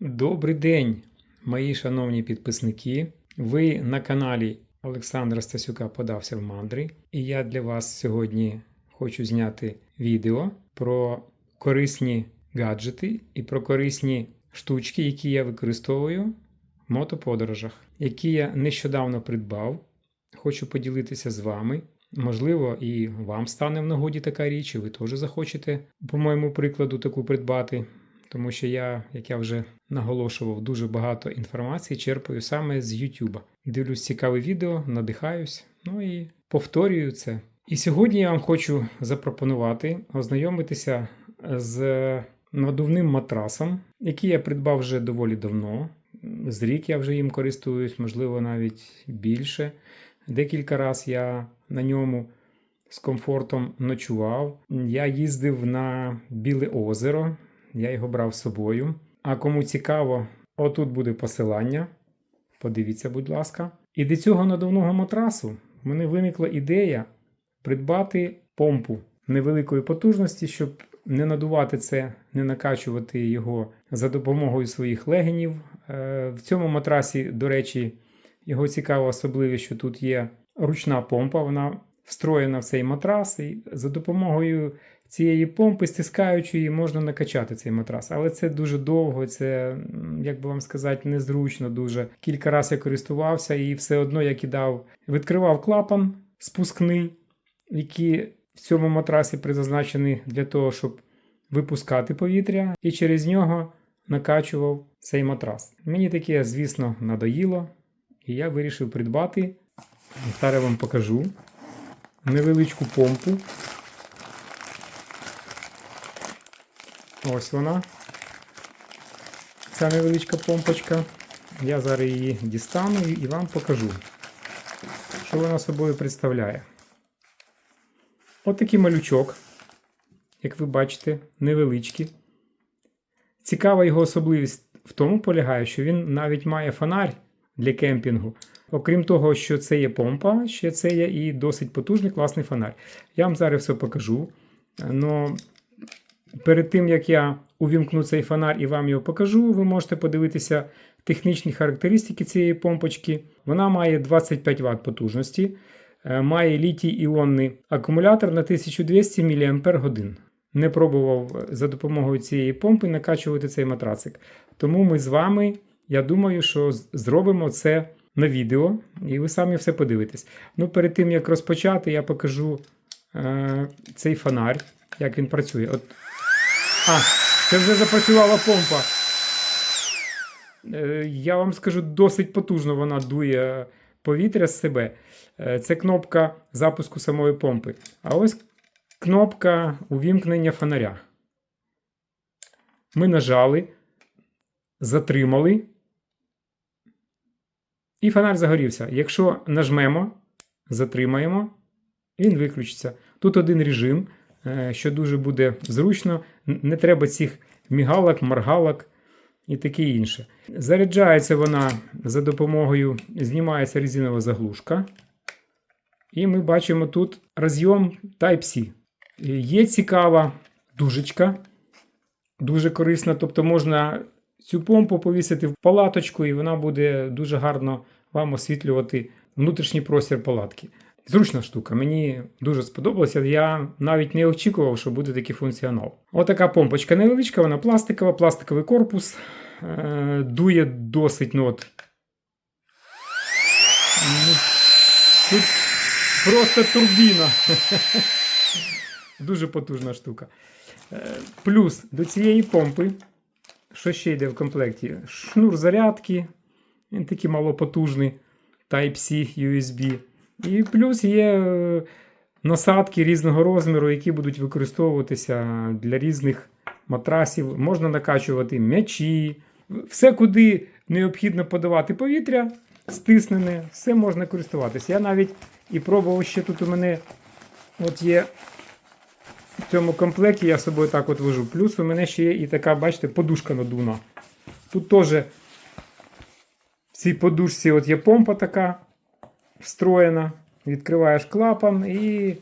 Добрий день, мої шановні підписники. Ви на каналі Олександра Стасюка подався в мандри, і я для вас сьогодні хочу зняти відео про корисні гаджети і про корисні штучки, які я використовую в мотоподорожах, які я нещодавно придбав. Хочу поділитися з вами. Можливо, і вам стане в нагоді така річ, і ви теж захочете, по моєму прикладу, таку придбати. Тому що я, як я вже наголошував, дуже багато інформації черпаю саме з YouTube. Дивлюсь цікаве відео, надихаюсь, ну і повторюю це. І сьогодні я вам хочу запропонувати ознайомитися з надувним матрасом, який я придбав вже доволі давно. З рік я вже їм користуюсь, можливо, навіть більше. Декілька разів я на ньому з комфортом ночував. Я їздив на Біле озеро, я його брав з собою. А кому цікаво, отут буде посилання. Подивіться, будь ласка. І до цього надувного матрасу в мене виникла ідея придбати помпу невеликої потужності, щоб не надувати це, не накачувати його за допомогою своїх легенів. Е, В цьому матрасі, до речі, його цікава особливість, що тут є ручна помпа, вона встроєна в цей матрас, і за допомогою цієї помпи, стискаючи її, можна накачати цей матрас. Але це дуже довго, це, як би вам сказати, незручно дуже. Кілька разів я користувався і все одно я кидав, відкривав клапан спускний, який в цьому матрасі призначений для того, щоб випускати повітря, і через нього накачував цей матрас. Мені таке, звісно, надоїло, і я вирішив придбати. Зараз вам покажу невеличку помпу. Ось вона. Ця невеличка помпочка. Я зараз її дістану і вам покажу, що вона собою представляє. Отакий малючок, як ви бачите, невеличкий. Цікава його особливість в тому полягає, що він навіть має фонарь для кемпінгу. Окрім того, що це є помпа, ще це є і досить потужний класний фонарь. Я вам зараз все покажу. Но перед тим як я увімкну цей фонар і вам його покажу, ви можете подивитися технічні характеристики цієї помпочки. Вона має 25 Вт потужності, е, має літій іонний акумулятор на 1200 мАч. Не пробував за допомогою цієї помпи накачувати цей матрацик. Тому ми з вами, я думаю, що зробимо це на відео, і ви самі все подивитесь. Ну, перед тим як розпочати, я покажу е, цей фонарь, як він працює. От а, це вже запрацювала помпа. Е, Я вам скажу, досить потужно вона дує повітря з себе. Е, Це кнопка запуску самої помпи. А ось кнопка увімкнення фонаря. Ми нажали, затримали. І фонарь загорівся. Якщо нажмемо, затримаємо, він виключиться. Тут один режим, що дуже буде зручно. Не треба цих мігалок, моргалок і таке інше. Заряджається вона за допомогою, знімається резинова заглушка. І ми бачимо тут розйом Type-C. Е, Є цікава дужечка, дуже корисна, тобто можна цю помпу повісити в палаточку, і вона буде дуже гарно вам освітлювати внутрішній простір палатки. Зручна штука, мені дуже сподобалося. Я навіть не очікував, що буде такий функціонал. Отака помпочка невеличка, вона пластикова, пластиковий корпус. Е, дує досить ну от. Ну, Тут просто турбіна. Дуже потужна штука. Е, Плюс до цієї помпи, що ще йде в комплекті? Шнур зарядки, він такий малопотужний Type-C USB. І плюс є е, насадки різного розміру, які будуть використовуватися для різних матрасів. Можна накачувати м'ячі, все, куди необхідно подавати повітря, стиснене, все можна користуватися. Я навіть і пробував ще тут у мене от є в цьому комплекті, я з собою так от вожу. Плюс у мене ще є і така, бачите, подушка надувна. Тут теж в цій подушці от є помпа така встроєна. Відкриваєш клапан і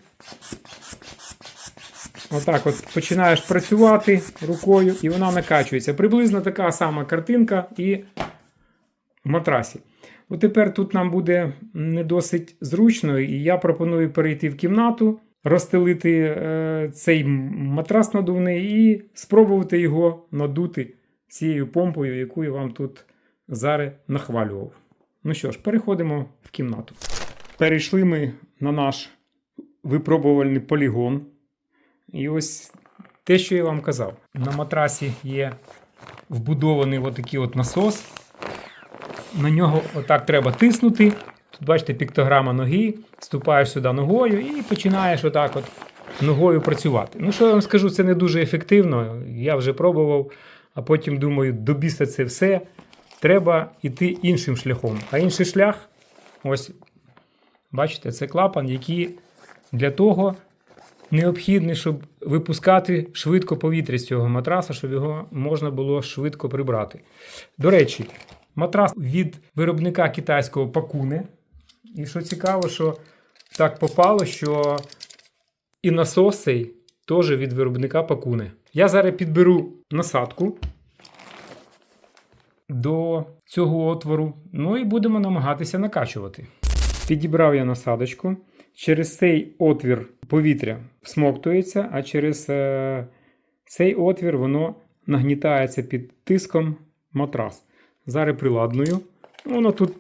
Отак от починаєш працювати рукою, і вона накачується. Приблизно така сама картинка і в матрасі. От тепер тут нам буде не досить зручно, і я пропоную перейти в кімнату, розстелити е, цей матрас надувний і спробувати його надути цією помпою, яку я вам тут зараз нахвалював. Ну що ж, переходимо в кімнату. Перейшли ми на наш випробувальний полігон. І ось те, що я вам казав. На матрасі є вбудований отакий от насос. На нього отак треба тиснути. Тут бачите, піктограма ноги, ступаєш сюди ногою і починаєш отак от ногою працювати. Ну, що я вам скажу, це не дуже ефективно. Я вже пробував, а потім думаю, до біса це все. Треба йти іншим шляхом. А інший шлях, ось, бачите, це клапан, який для того необхідний, щоб випускати швидко повітря з цього матраса, щоб його можна було швидко прибрати. До речі, матрас від виробника китайського Пакуне. І що цікаво, що так попало, що і насос цей теж від виробника Пакуне. Я зараз підберу насадку до цього отвору, ну і будемо намагатися накачувати. Підібрав я насадочку. Через цей отвір повітря всмоктується, а через е, цей отвір воно нагнітається під тиском матрас. Зараз приладную. Воно тут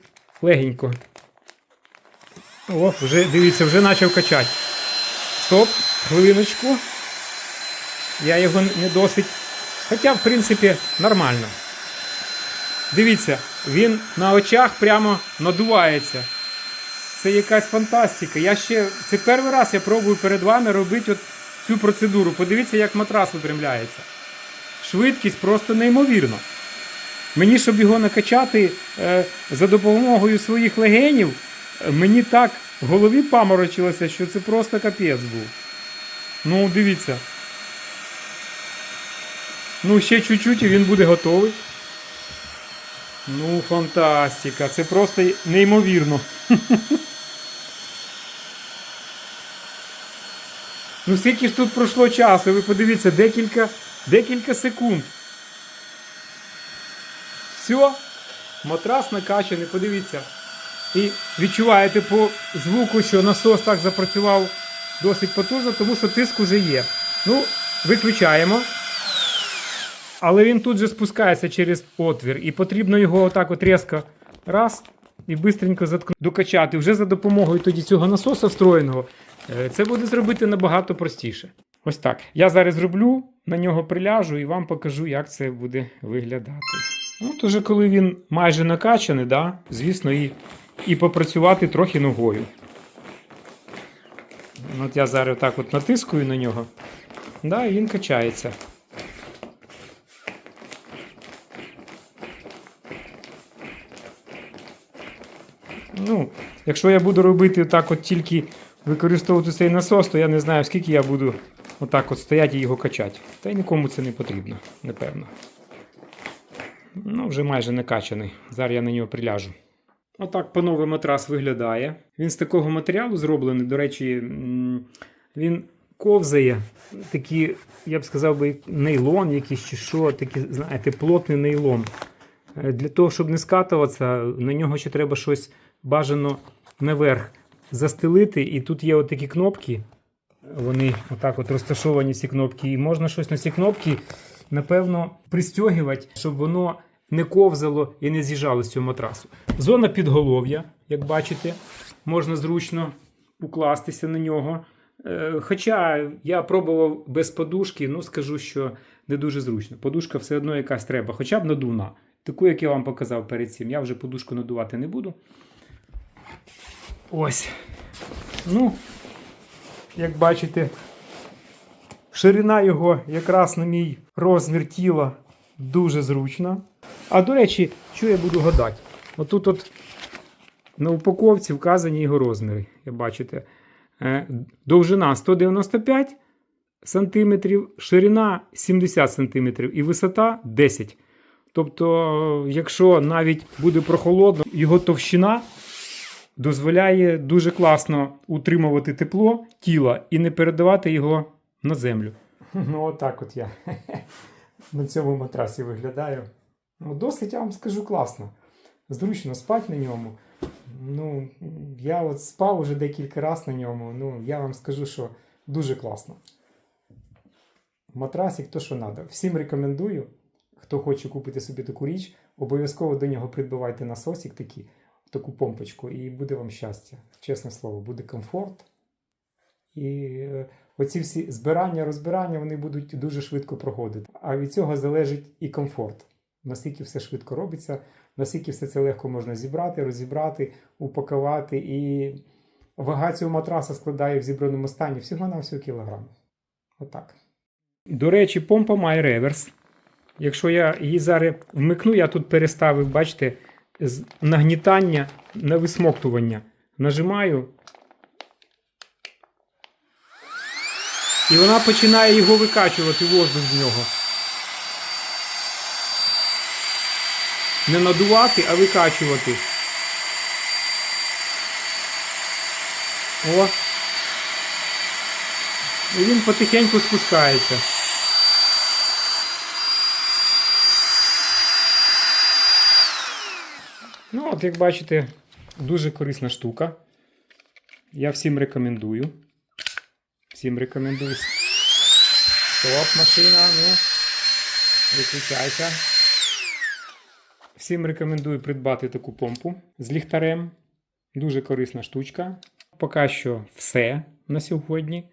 легенько. О, вже дивіться, вже почав качати. Стоп, хвилиночку. Я його не досить. Хоча, в принципі, нормально. Дивіться, він на очах прямо надувається. Це якась фантастика. Я ще це перший раз я пробую перед вами робити от цю процедуру. Подивіться, як матрас випрямляється. Швидкість просто неймовірна. Мені, щоб його накачати е, за допомогою своїх легенів, е, мені так в голові паморочилося, що це просто капець був. Ну, дивіться. Ну, ще чуть-чуть і він буде готовий. Ну, фантастика. Це просто неймовірно. Ну, скільки ж тут пройшло часу, ви подивіться, декілька, декілька секунд. Все, матрас накачаний, подивіться. І відчуваєте по звуку, що насос так запрацював досить потужно, тому що тиск уже є. Ну, виключаємо. Але він тут же спускається через отвір, і потрібно його отак от різко раз і швидко заткнути, докачати. Вже за допомогою тоді цього насоса встроєного. е, Це буде зробити набагато простіше. Ось так. Я зараз зроблю, на нього приляжу і вам покажу, як це буде виглядати. От уже коли він майже накачаний, да, звісно, і, і попрацювати трохи ногою. От я зараз так от натискую на нього. Да, і він качається. Ну, якщо я буду робити так от тільки використовувати цей насос, то я не знаю, скільки я буду отак от стояти і його качати. Та й нікому це не потрібно, напевно. Ну, вже майже накачаний. Зараз я на нього приляжу. Отак панове матрас виглядає. Він з такого матеріалу зроблений. До речі, він ковзає. Такий, я б сказав, би, нейлон якийсь чи що, такий, знаєте, плотний нейлон. Е, Для того, щоб не скатуватися, на нього ще треба щось бажано наверх застелити. І тут є отакі кнопки. Вони отак от розташовані ці кнопки. І можна щось на ці кнопки, напевно, пристягувати, щоб воно не ковзало і не з'їжджало з цього матрасу. Зона підголов'я, як бачите, можна зручно укластися на нього. Е, Хоча я пробував без подушки, ну скажу, що не дуже зручно. Подушка все одно якась треба, хоча б надувна. Таку, як я вам показав перед цим. Я вже подушку надувати не буду. Ось. Ну, як бачите, ширина його якраз на мій розмір тіла дуже зручна. А до речі, що я буду гадати? Отут от на упаковці вказані його розміри. Як бачите, Е, довжина 195 см, ширина 70 см і висота 10 Тобто, якщо навіть буде прохолодно, його товщина дозволяє дуже класно утримувати тепло тіла і не передавати його на землю. Ну, отак от я на цьому матрасі виглядаю. Ну, досить, я вам скажу, класно. Зручно спати на ньому. Ну, я от спав уже декілька разів на ньому. Ну, я вам скажу, що дуже класно. Матрасик то, що треба. Всім рекомендую. Хто хоче купити собі таку річ, обов'язково до нього придбавайте насосик такий, таку помпочку, і буде вам щастя. Чесне слово, буде комфорт. І е, оці всі збирання, розбирання вони будуть дуже швидко проходити. А від цього залежить і комфорт. Наскільки все швидко робиться, наскільки все це легко можна зібрати, розібрати, упакувати. І вага цього матраса складає в зібраному стані всього на всього кілограм. Отак. До речі, помпа має реверс. Якщо я її зараз вмикну, я тут переставив, бачите, нагнітання на висмоктування. Нажимаю. І вона починає його викачувати воздух з нього. Не надувати, а викачувати. О. І він потихеньку спускається. Ну, от як бачите, дуже корисна штука. Я всім рекомендую. Всім рекомендую. Стоп, машина, ну. Виключайся. Всім рекомендую придбати таку помпу з ліхтарем. Дуже корисна штучка. Поки що все на сьогодні.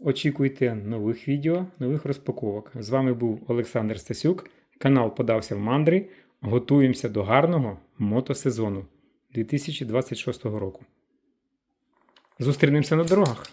Очікуйте нових відео, нових розпаковок. З вами був Олександр Стасюк. Канал подався в мандри. Готуємося до гарного мотосезону 2026 року. Зустрінемося на дорогах.